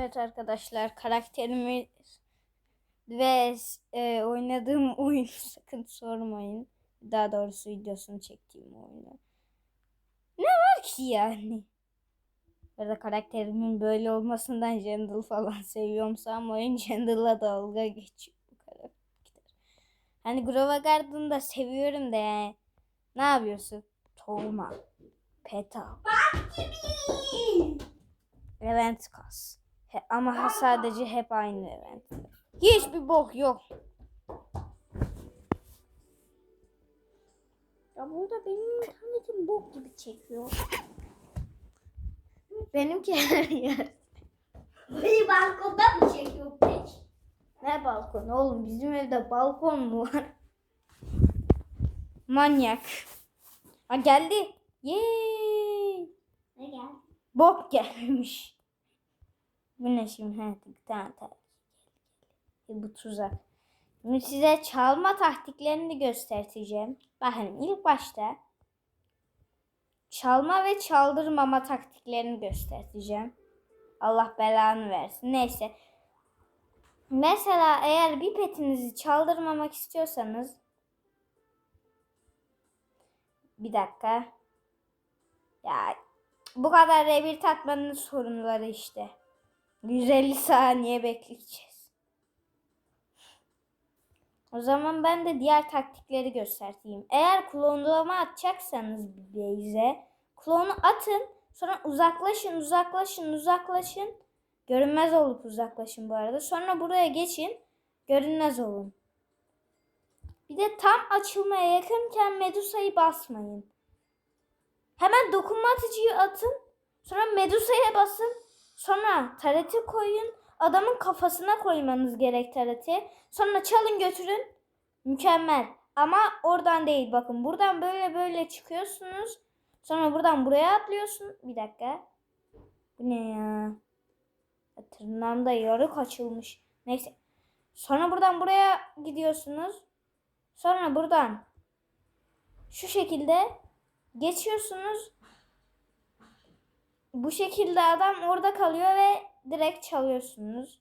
Evet arkadaşlar karakterimi ve e, oynadığım oyunu sakın sormayın. Daha doğrusu videosunu çektiğim oyunu. Ne var ki yani? Burada karakterimin böyle olmasından Jandal falan seviyorsam oyun Jandal'la dalga geçiyor bu karakter. Hani Grova Garden'ı da seviyorum da yani. Ne yapıyorsun? Tohuma. Petal. Event kas. He- ama ha- sadece hep aynı event. Hiçbir bok yok. Ya burada benim internetim bok gibi çekiyor. Benimki her yer. Beni balkonda mı çekiyor pek? Ne balkon oğlum bizim evde balkon mu var? Manyak. Ha geldi. Yeee. Ne geldi? Bok gelmiş. Bu ne şimdi? Ha, tamam tamam. E, bu tuzak. Şimdi size çalma taktiklerini göstereceğim. Bakın ilk başta çalma ve çaldırmama taktiklerini göstereceğim. Allah belanı versin. Neyse. Mesela eğer bir petinizi çaldırmamak istiyorsanız bir dakika. Ya bu kadar R1 takmanın sorunları işte. 150 saniye bekleyeceğiz. O zaman ben de diğer taktikleri göstereyim. Eğer klonlama atacaksanız bir klonu atın. Sonra uzaklaşın, uzaklaşın, uzaklaşın. Görünmez olup uzaklaşın bu arada. Sonra buraya geçin. Görünmez olun. Bir de tam açılmaya yakınken Medusa'yı basmayın. Hemen dokunma atıcıyı atın. Sonra Medusa'ya basın. Sonra tareti koyun. Adamın kafasına koymanız gerek tareti. Sonra çalın götürün. Mükemmel. Ama oradan değil bakın. Buradan böyle böyle çıkıyorsunuz. Sonra buradan buraya atlıyorsun. Bir dakika. Bu ne ya? Tırnağımda yarık açılmış. Neyse. Sonra buradan buraya gidiyorsunuz. Sonra buradan şu şekilde geçiyorsunuz. Bu şekilde adam orada kalıyor ve direkt çalıyorsunuz.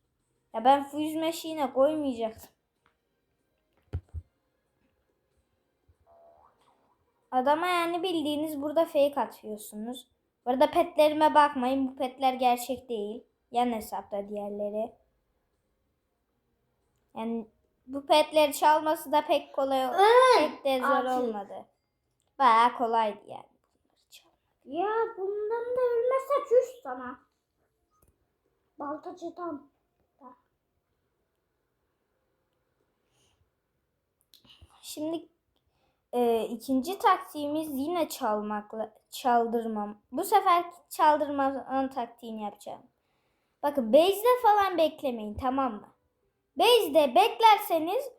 Ya ben fuse machine'e koymayacaktım. Adama yani bildiğiniz burada fake atıyorsunuz. Bu arada petlerime bakmayın. Bu petler gerçek değil. Yan hesapta diğerleri. Yani bu petleri çalması da pek kolay pek de zor olmadı. Bayağı kolaydı yani. Ya bundan da ölmezse çüş sana. Baltacıdan. Şimdi e, ikinci taktiğimiz yine çalmakla çaldırmam. Bu sefer çaldırma taktiğini yapacağım. Bakın base'de falan beklemeyin tamam mı? Base'de beklerseniz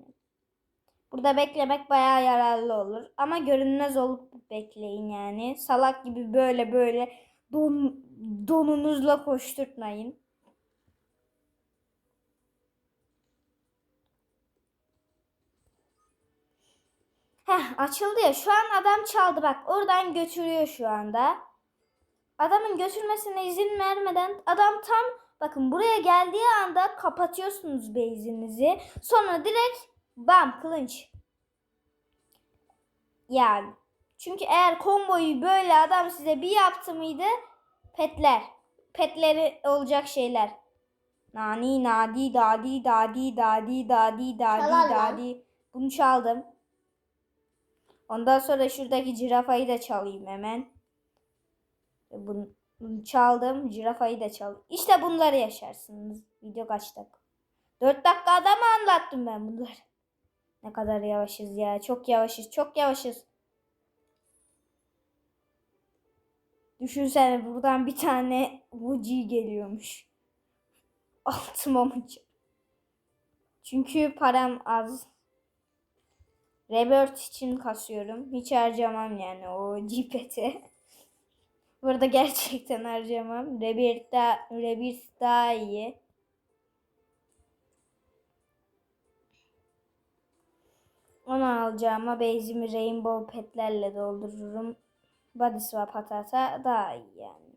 Burada beklemek bayağı yararlı olur. Ama görünmez olup bekleyin yani. Salak gibi böyle böyle don, donunuzla koşturtmayın. Heh açıldı ya. Şu an adam çaldı bak. Oradan götürüyor şu anda. Adamın götürmesine izin vermeden adam tam bakın buraya geldiği anda kapatıyorsunuz base'inizi. Sonra direkt bam kılınç. Yani. Çünkü eğer komboyu böyle adam size bir yaptı mıydı petler. Petleri olacak şeyler. Nani nadi dadi dadi dadi dadi dadi dadi. Bunu çaldım. Ondan sonra şuradaki cirafayı da çalayım hemen. Bunu, bunu çaldım. Cirafayı da çaldım. İşte bunları yaşarsınız. Video kaç dakika? 4 dakikada mı anlattım ben bunları? Ne kadar yavaşız ya. Çok yavaşız. Çok yavaşız. Düşünsene buradan bir tane Muci geliyormuş. Altıma mı? Çünkü param az. Rebirth için kasıyorum. Hiç harcamam yani o Gpet'i. Burada gerçekten harcamam. Rebirth daha, Rebirth daha iyi. Onu alacağıma base'imi rainbow petlerle doldururum. Body swap atarsa daha iyi yani.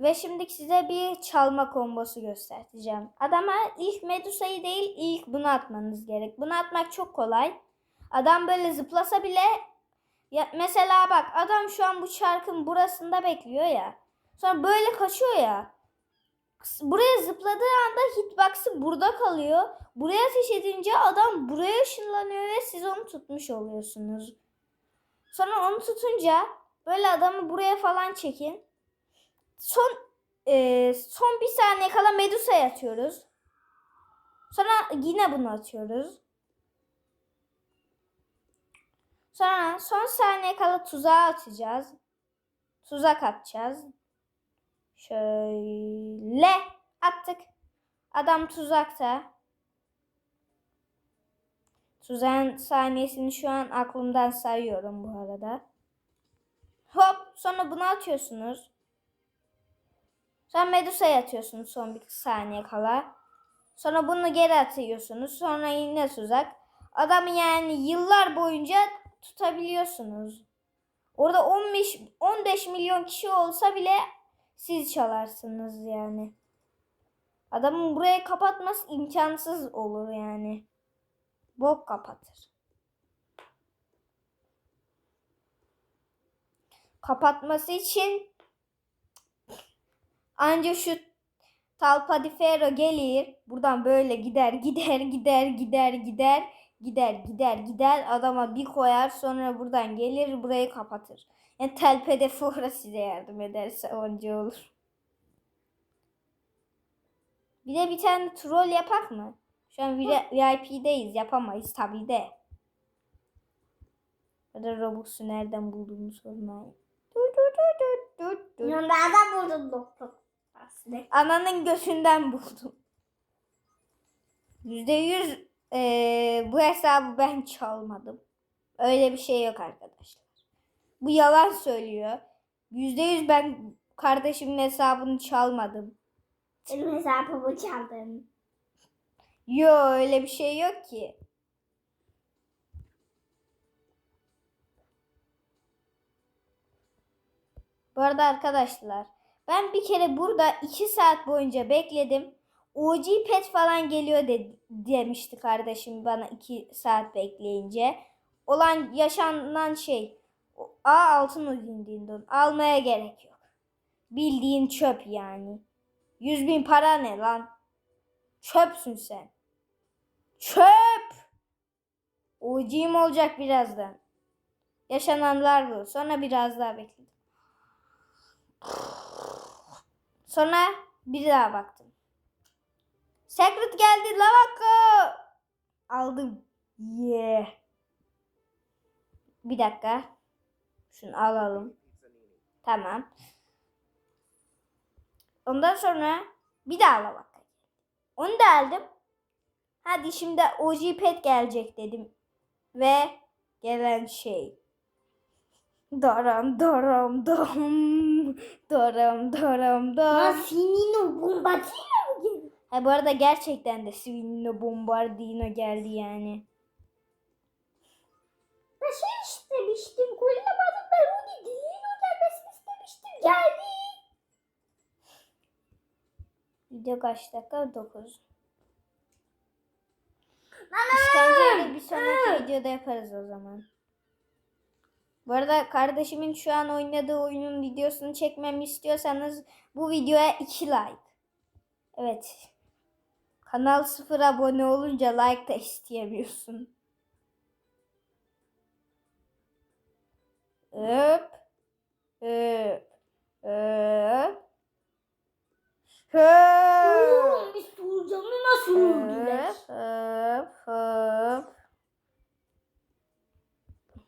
Ve şimdi size bir çalma kombosu göstereceğim. Adama ilk Medusa'yı değil ilk bunu atmanız gerek. Bunu atmak çok kolay. Adam böyle zıplasa bile ya mesela bak adam şu an bu çarkın burasında bekliyor ya. Sonra böyle kaçıyor ya. Buraya zıpladığı anda hitbox'ı burada kalıyor. Buraya ateş edince adam buraya ışınlanıyor ve siz onu tutmuş oluyorsunuz. Sonra onu tutunca böyle adamı buraya falan çekin. Son e, son bir saniye kala Medusa'ya atıyoruz. Sonra yine bunu atıyoruz. Sonra son saniye kala tuzağa atacağız. Tuzak atacağız. Şöyle attık. Adam tuzakta. Tuzağın saniyesini şu an aklımdan sayıyorum bu arada. Hop sonra bunu atıyorsunuz. Sonra Medusa'ya atıyorsunuz son bir saniye kala. Sonra bunu geri atıyorsunuz. Sonra yine tuzak. Adamı yani yıllar boyunca tutabiliyorsunuz. Orada 15 15 milyon kişi olsa bile siz çalarsınız yani. Adamın burayı kapatması imkansız olur yani. Bok kapatır. Kapatması için anca şu Talpadifero gelir. Buradan böyle gider gider gider gider gider gider gider gider adama bir koyar sonra buradan gelir burayı kapatır. Yani Talpadifero size yardım ederse onca olur. Bir de bir tane troll yapak mı? Şu an VIP'deyiz yapamayız tabii de. Ya da Robux'u nereden bulduğumu sormayın. Nereden buldun doktor? Ananın göğsünden buldum. Yüzde yüz eee, bu hesabı ben çalmadım. Öyle bir şey yok arkadaşlar. Bu yalan söylüyor. Yüzde yüz ben kardeşimin hesabını çalmadım. Benim hesabımı çaldın. Yo öyle bir şey yok ki. Bu arada arkadaşlar ben bir kere burada 2 saat boyunca bekledim. OG pet falan geliyor de, demişti kardeşim bana 2 saat bekleyince. Olan yaşanan şey A altın ödüğünden almaya gerek yok. Bildiğin çöp yani. 100 bin para ne lan? Çöpsün sen. Çöp. OG'm olacak birazdan. Yaşananlar bu. Sonra biraz daha bekledim. Sonra bir daha baktım. Secret geldi lavako. Aldım. Yeah. Bir dakika. Şunu alalım. Tamam. Ondan sonra bir daha lavako. Onu da aldım. Hadi şimdi OG pet gelecek dedim. Ve gelen şey. Daram daram dam. Daram daram Lan dam. senin o bombatıyla? Ha bu arada gerçekten de Swin'le Bombardino geldi yani. Ben şey istemiştim. Kollamadım ben onu değil. O gelmesini istemiştim. Geldi. Video kaç dakika? 9. İşkenceyle bir sonraki videoda yaparız o zaman. Bu arada kardeşimin şu an oynadığı oyunun videosunu çekmemi istiyorsanız bu videoya 2 like. Evet. Kanal 0 abone olunca like da isteyemiyorsun. Öp. Öp. Öp. Oğlum biz nasıl öldüler? Hop, hop, hop.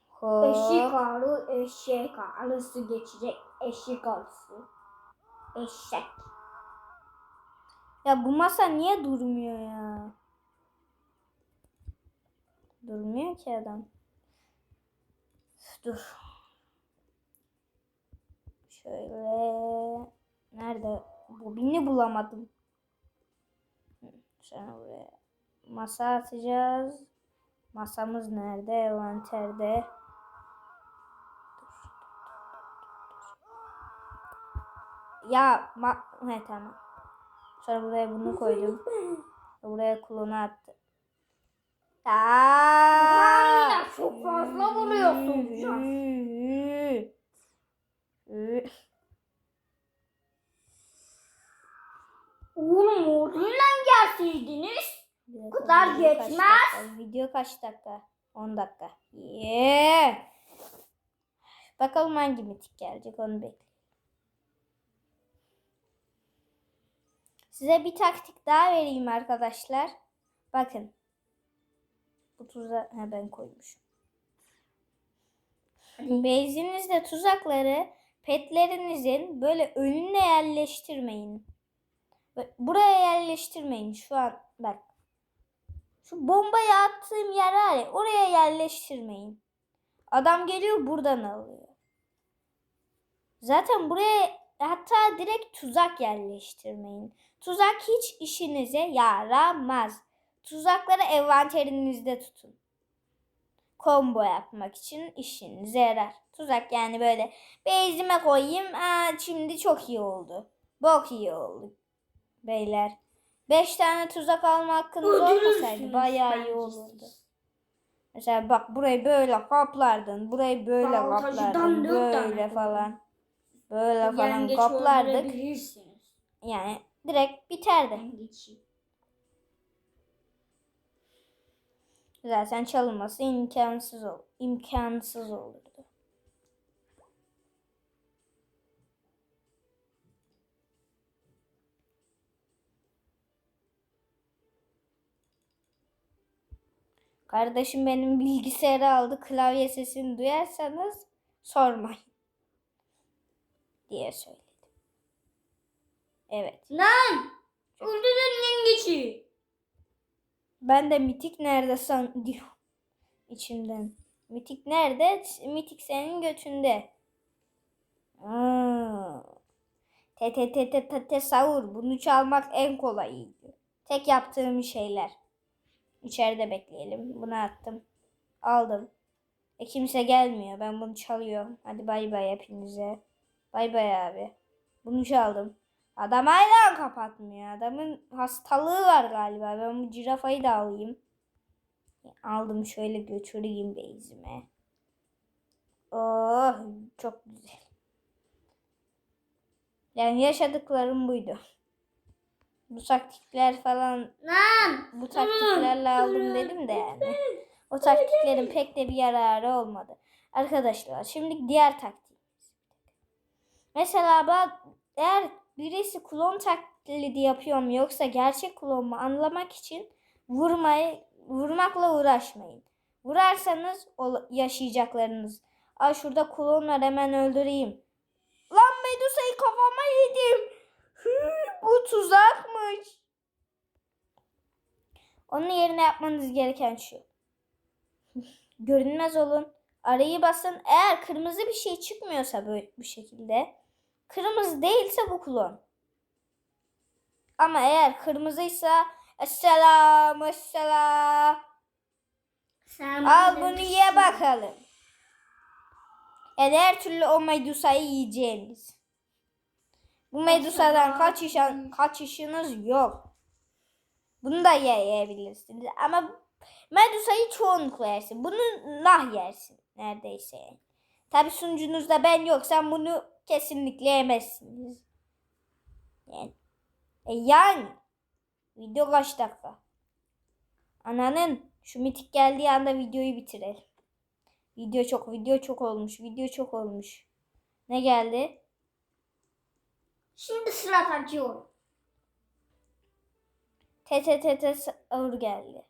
Hop. Eşek arı, eşek arısı geçecek. Eşek arısı. Eşek. Ya bu masa niye durmuyor ya? Durmuyor ki adam. Dur. Şöyle. Nerede? Bobini bulamadım. Sonra buraya. Masa atacağız. Masamız nerede? Envanterde. Ya ma he tamam. Sonra buraya bunu koydum. Buraya klonu attım. Aa! Çok fazla vuruyorsun. Oğlum orduyla gelseydiniz. Bu kadar geçmez. Video kaç dakika? 10 dakika. Yeah. Bakalım hangi mitik gelecek onu bekleyelim. Size bir taktik daha vereyim arkadaşlar. Bakın. Bu tuza ha, ben koymuşum. Bezinizde tuzakları petlerinizin böyle önüne yerleştirmeyin. Buraya yerleştirmeyin şu an bak. Şu bombayı attığım yer var ya oraya yerleştirmeyin. Adam geliyor buradan alıyor. Zaten buraya hatta direkt tuzak yerleştirmeyin. Tuzak hiç işinize yaramaz. Tuzakları envanterinizde tutun. Combo yapmak için işinize yarar. Tuzak yani böyle bezime koyayım. Aa, şimdi çok iyi oldu. Bok iyi oldu. Beyler. Beş tane tuzak alma hakkınız olmasaydı bayağı iyi olurdu. Mesela bak burayı böyle kaplardın. Burayı böyle Baltacıdan kaplardın. Böyle falan. Böyle falan Yengeç kaplardık. öldürebilirsiniz. Yani direkt biterdi. Yengeçi. Zaten çalınması imkansız ol imkansız olurdu. Kardeşim benim bilgisayarı aldı. Klavye sesini duyarsanız sormayın. Diye söyledim. Evet. Lan! Öldürdün yengeçi. Ben de mitik nerede san diyor içimden. Mitik nerede? Mitik senin götünde. Aa. Te te te te te te savur. Bunu çalmak en kolayıydı. Tek yaptığım şeyler. İçeride bekleyelim. Bunu attım. Aldım. E kimse gelmiyor. Ben bunu çalıyorum. Hadi bay bay hepinize. Bay bay abi. Bunu çaldım. Adam hala kapatmıyor. Adamın hastalığı var galiba. Ben bu cirafayı da alayım. Aldım şöyle götüreyim beyzime. Oh çok güzel. Yani yaşadıklarım buydu. Bu taktikler falan Lan! bu taktiklerle aldım dedim de yani. O taktiklerin pek de bir yararı olmadı. Arkadaşlar şimdi diğer taktik. Mesela ben eğer birisi klon taklidi yapıyor mu yoksa gerçek klon mu anlamak için vurmayı vurmakla uğraşmayın. Vurarsanız yaşayacaklarınız. Ay şurada klon hemen öldüreyim. Lan Medusa'yı kafama yedim. Hı, bu tuzakmış. Onun yerine yapmanız gereken şu. Görünmez olun. Arayı basın. Eğer kırmızı bir şey çıkmıyorsa böyle bu şekilde. Kırmızı değilse bu klon. Ama eğer kırmızıysa Esselam esselam. Sen Al bunu ye bakalım. Yani her türlü o medusayı yiyeceğiniz. Bu medusadan kaçışan, kaçışınız yok. Bunu da ye- yiyebilirsiniz. Ama medusayı çoğunlukla yersin. Bunu nah yersin neredeyse. Tabi sunucunuzda ben yoksam bunu kesinlikle yemezsiniz. Yani. E yani. Video kaç dakika? Ananın şu mitik geldiği anda videoyu bitirelim. Video çok video çok olmuş. Video çok olmuş. Ne geldi? Şimdi sıra takıyorum. TTTT sahur geldi.